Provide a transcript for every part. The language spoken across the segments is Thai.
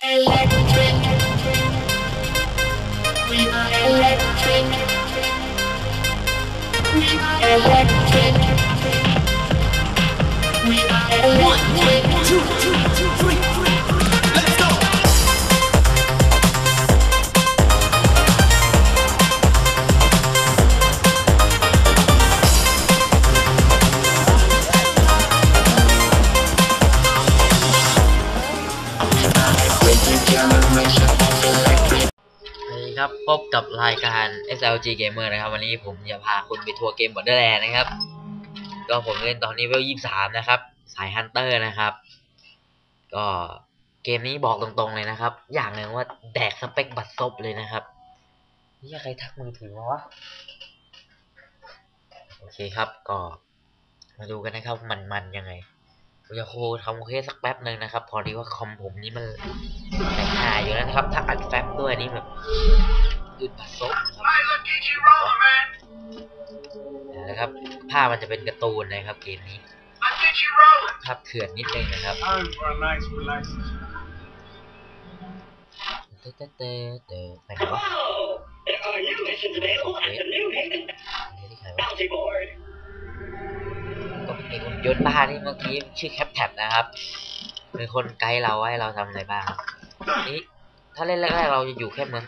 Electric. We are electric. We are electric. We are electric. two, two, two, three. ครับพบกับรายการ SLG Gamer นะครับ วันนี้ผมจะพาคุณไปทัวร์เกม Borderland นะครับ ก็ผมเล่นตอนนี้เวล23นะครับ สายฮันเตอร์นะครับ ก็เกมนี้บอกตรงๆเลยนะครับ อย่างหนึ่งว่าแดกสเปคบัตรซบเลยนะครับนี่ใครทักมือถือมาวะโอเคครับก็มาดูกันนะครับมันๆยังไง ผมจะโคทำโอเคสักแป๊บหนึ่งนะครับ พอดีว่าคอมผมนี่มันแตกหายอยู่แล้วนะครับ ถ้าอัดแฟบด้วยนี่แบบอึดปัดซบนะครับ ภาพมันจะเป็นการ์ตูนนะครับเกมนี้ภาพเถื่อนนิดนึงนะครับ Time for a nice relax. เตเตเตเตไปไหนวะเฮ้ยนี่ใครวะ Bounty Board? ก็เป็นเด็กหุ่นยนต์บ้าที่เมื่อกี้ชื่อแคปแท็บนะครับเป็นคนไกด์เราให้เราทำอะไรบ้างนี่ถ้าเล่นแรกๆเราจะอยู่แค่เมือง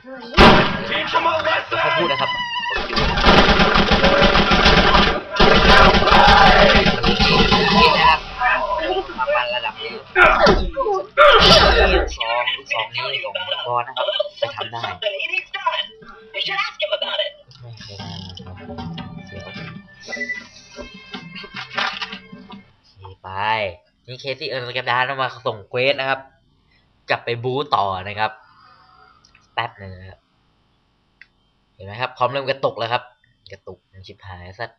เขาพูดนะครับนี่นะครับมาปันระดับนี้สองลูกสองนี้ของเมืองบอลนะครับไปทำได้ นี่เคที่เอิร์นสแกปดานมาส่งเควสนะครับ กลับไปบูต่อนะครับ แป๊บหนึ่งนะครับ เห็นไหมครับพร้อมเริ่มกระตุกแล้วครับ กระตุกมันชิบหายสัตว์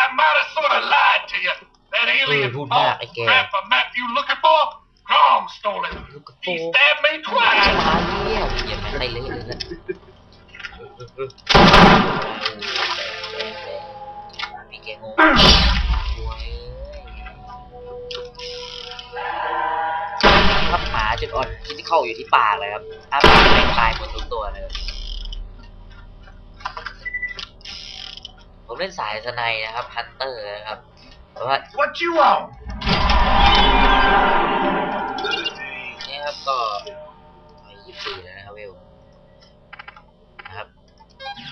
I might have sort of lied to you. That alien who oh, not again? crap a map you looking for? Grom stole it. ลูกกระโป He รง stabbed me มา twice. เนี่ยเหยียบมันไปเละเลยนะมีแกงงครับหมาจุดอ่อนที่เข้าอยู่ที่ปากเลยครับถ้าปากไม่ตายหมดทุกตัวเลยผมเล่นสายสไนด์นะครับฮันเตอร์นะครับแต่ว่า What you want?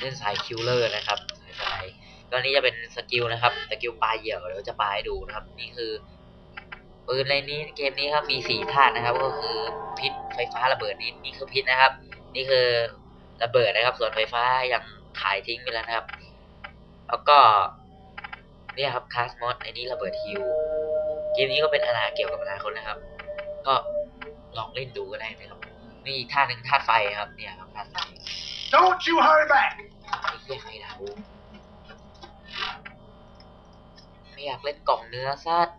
ล่นสายคิลเลอร์นะครับสายไนด์ก็นี้จะเป็นสกิลนะครับสกิลปลาเหยี่ยวเดี๋ยวจะปลาให้ดูนะครับ นี่คือปืนในนี้เกมนี้ครับมีสี่ธาตุนะครับ ก็คือพิษไฟฟ้าระเบิดนี่นี่คือพิษนะครับ นี่คือระเบิดนะครับ ส่วนไฟฟ้ายังขายทิ้งไปแล้วนะครับ แล้วก็เนี่ยครับคาสมอสไอ้นี่ระเบิดฮิวเกมนี้ก็เป็นอนาเกี่ยวกับอนาคตนะครับ ก็ลองเล่นดูก็ได้นะครับมีอีกท่าหนึ่งท่าไฟครับเนี่ยครับท่าไฟ Don't you hurry back. ไอ้เหี้ยใครดากูไม่อยากเล่นกล่องเนื้อสัตว์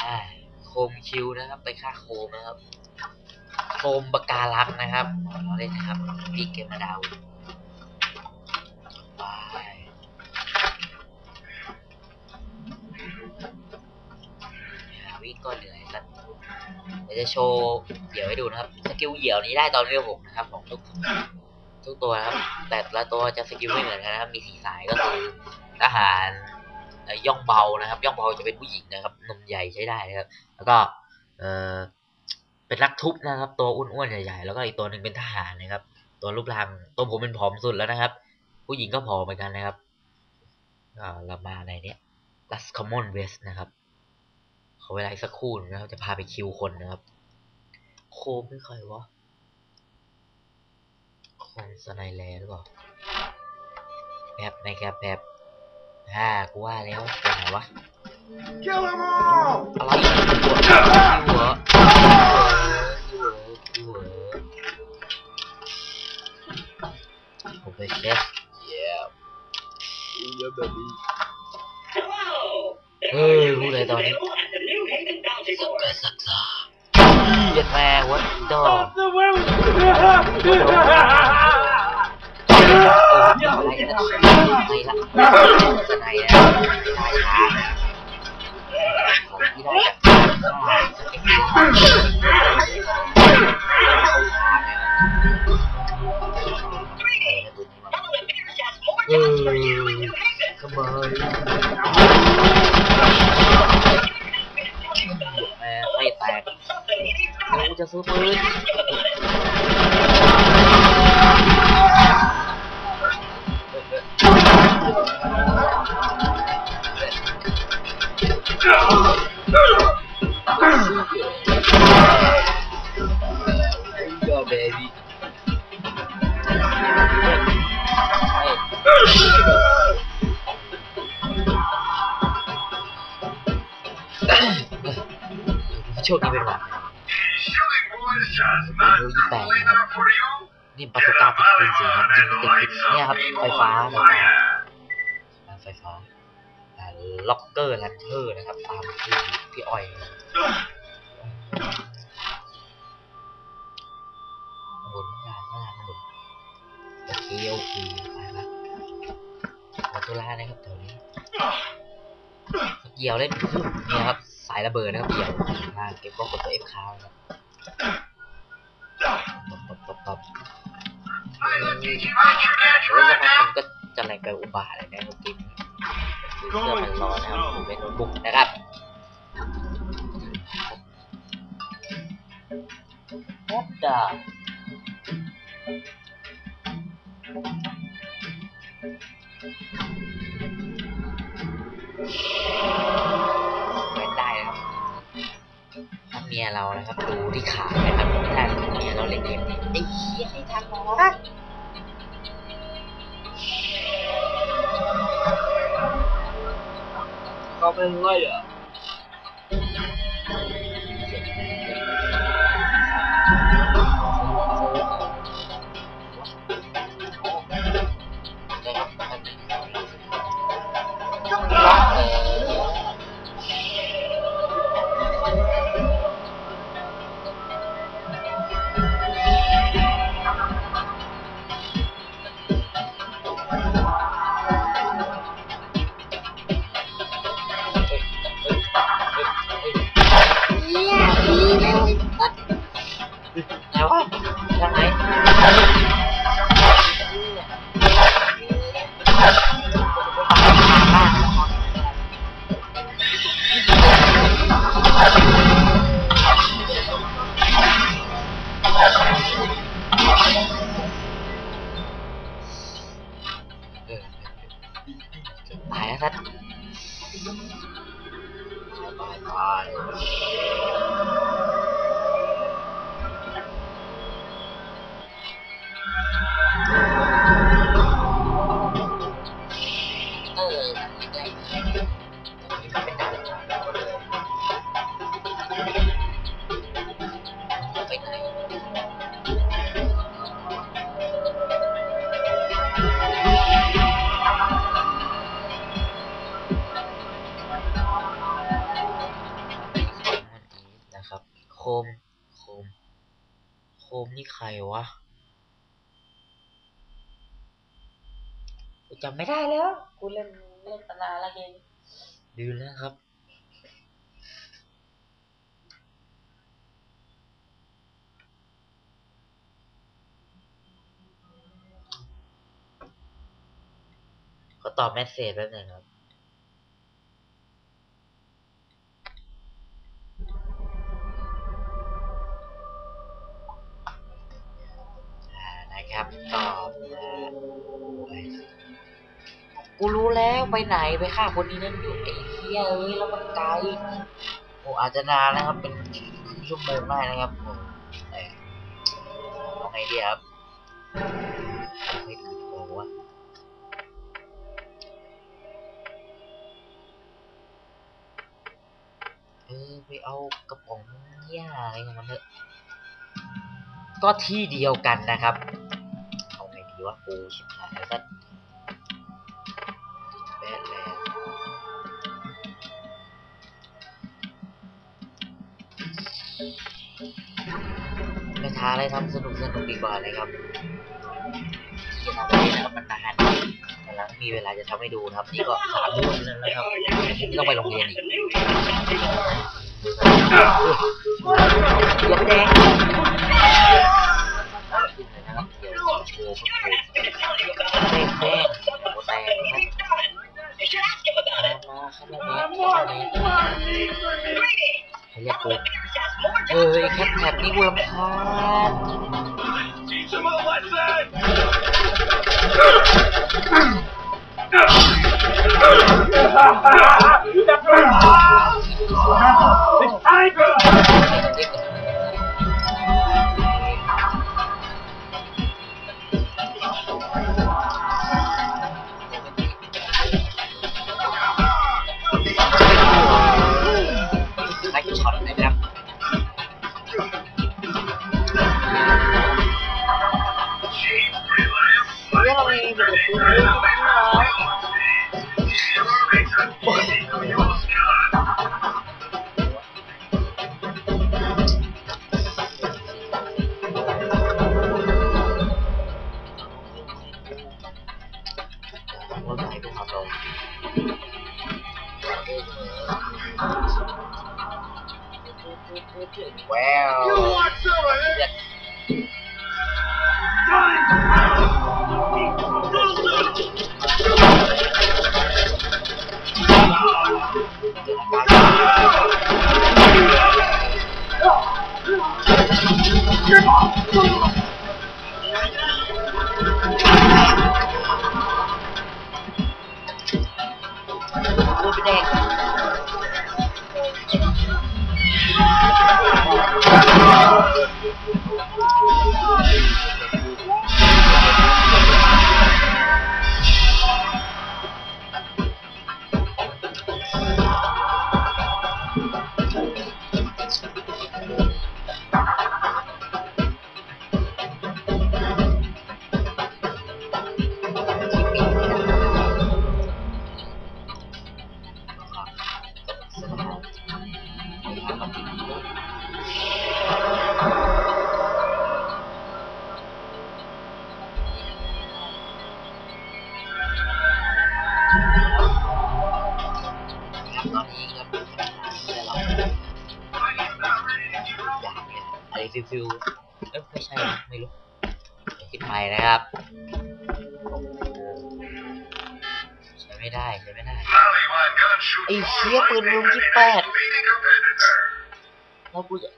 อ่าโคมคิวนะครับ ไปฆ่าโคมนะครับ โคมปะการังนะครับเราเล่นนะครับพี่เกมมาดาวไปอย่าวิ่งก็เหนื่อยสัตว์เดี๋ยวจะโชว์เหยี่ยวให้ดูนะครับ สกิลเหยี่ยวนี้ได้ตอนเวลหกนะครับของทุก ทุกตัวครับ แต่ละตัวจะสกิลไม่เหมือนกันนะครับ มีสีสายก็คือทหารย่องเบานะครับ ย่องเบาจะเป็นผู้หญิงนะครับนมใหญ่ใช้ได้นะครับ แล้วก็เออเป็นนักทุบนะครับ ตัวอ้วนๆใหญ่ๆแล้วก็อีกตัวหนึ่งเป็นทหารนะครับ ตัวรูปร่างตัวผมเป็นผอมสุดแล้วนะครับ ผู้หญิงก็ผอมเหมือนกันนะครับเรามาในเนี้ย Last Common West นะครับขอเวลาสักครู่นะครับจะพาไปคิวคนนะครับ โคไม่ใครวะ คงสไนแลหรือเปล่าแบบในแกแบบอ่ากูว่าแล้วตัวไหนวะอะไรวหรอคิวเหรอคิวหรอคิวเหรอผมไปเช็คเย้ Hello! Hey, Are you who mission let on it? available at the New Haven Bounty สัก Board? กะสักษาเย็ดแม่วัดดอ Stop the way. อะไรนะไม่ละสไนด์นะตายช้าของที่ได้จากสเก็ตช้านะครับเออ กูจะ นี่ปาตุกาติดปืนสีครับยิงติดพิษเนี่ยครับไฟฟ้าไฟฟ้าไฟฟ้าล็อกเกอร์แลนเทอร์นะครับตามที่พี่อ้อยข้างบนข้างล่างข้าบนโอเคโอเคไปละขอตัวลานะครับแถวนี้เกี่ยวเล่นเนี่ยครับสายระเบิดนะครับเกี่ยวอ่าเก็บก็กดตัว F ค้างครับ รู้สักพักมันก็จะแรงไปอุบาทเลยนะเมื่อกี้นี้เครื่องมันร้อนนะครับผมเป็นโน้ตบุ๊กนะครับโคตดาเล่นได้นะครับถ้าเมียเรานะครับ ดูที่ขานะครับไม่ได้ถ้าเมียเราเล่นเกมนี้ไอ้เหี้ยให้ทันหรอ ก็เป็นไรอะไห ม โคม โคมนี่ใครวะกูจำไม่ได้แล้ว กูเล่นเล่นตานานแล้วเกมดูแล้วครับ ก็ตอบแมสเซจแป๊บหนึงครับ ไปไหนไปฆ่าคนนี้นั่นอยู่ไอ้เหี้ยเอ้ยแล้วมันไกลโอ้อาจจะนานนะครับ เป็นครึ่งชั่วโมงได้นะครับโอ้แต่เอาไงดีครับเอาให้ถูกโอ้วะเออไปเอากระป๋องหญ้าอะไรของมันเถอะก็ที่เดียวกันนะครับเอาไงดีวะกูชิบหายแล้ว ไปท้าอะไรทำสนุกสนุกดีกว่าเลยครับที่จะทำอะไรนะครับมันนานมีเวลาจะทำให้ดูนะครับ นี่ก็สามทุ่มแล้วนะครับไม่ต้องไปโรงเรียนอีก The new haven sounds big. ยกแดงขึ้นเลยนะครับเดี๋ยวโชว์พวก Sure โช asked ว์ me to tell you แดง about แด it. งโอ้แดงนะครับ You should ask him about มา it. มาขั้นนี้ขั้นนี้ Greetings. เขาเรียก Now กู the Bears has more เอ้ย jobs แคปแท็บนี่กูรำคาญ Teach him a lesson! It's tiger! ว้าว You want some of this? Ôi ไม่ได้ใช้ไม่ได้ไอ้เชี่ยปืนลุงที่แปดแล้วกูจะ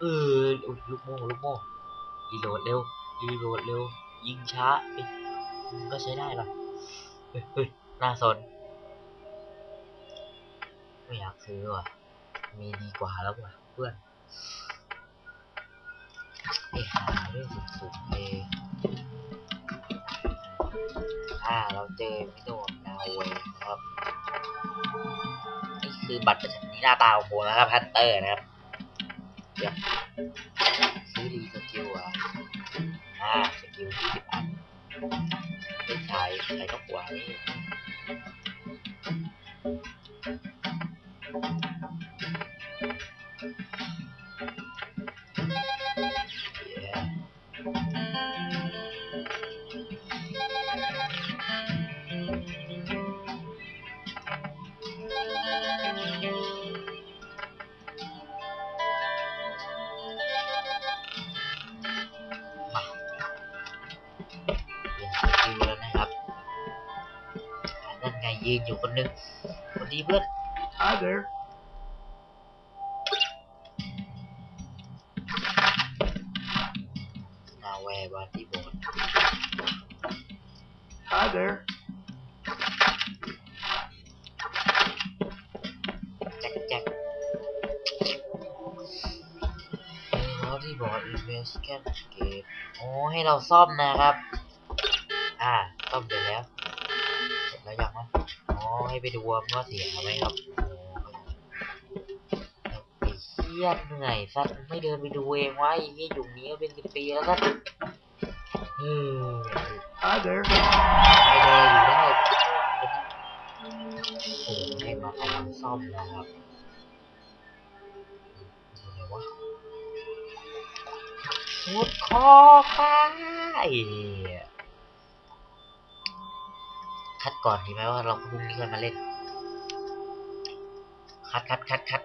เอออุ๊ยลูกโม่ลูกโม่รีโหลดเร็วรีโหลดเร็ว ยิงช้าเอ้ยก็ใช้ได้ป่ะเฮ้ยเฮ้ยน่าสนไม่อยากซื้อว่ะมีดีกว่าแล้วว่ะเพื่อนไอ้หาเรื่องสุดๆเองอ่าเราเจอมิโนนาเวย์นะครับนี่คือบัตรประชาชนนี่หน้าตาของผมนนะครับฮันเตอร์นะครับเดี๋ยวซื้อดีสกิลอะอ่าสกิลที่สิบอันเป็นชายชายก็กว่านี่ ยืนอยู่คนหนึงคนดีเพื่อน Hi there. นาแวร์บาร์ตี้บอร์ด Hi there. แจ็คแจ็คบาร์ตี้บอร์ดอินเวสแกนเกตโอ้ให้เราซ่อมนะครับ อ่าซ่อมเสร็จแล้ว ให้ไปดูว่าเสียไหมครับโอ้ไอ้เหี้ยเหนื่อยสัตว์ไม่เดินไปดูเองวะไอ้เฮียอยู่นี้เป็นสิบปีแล้วสัตว์ออ Hi there. ไม่เลยอยู่ได้โอ้ให้มากำลังซ่อมนะครับอะไรวะมุดคอไป คัดก่อนดีไหมว่าเราพรุ่งนี้ค่อยมาเล่น คัดคัดคัดคัด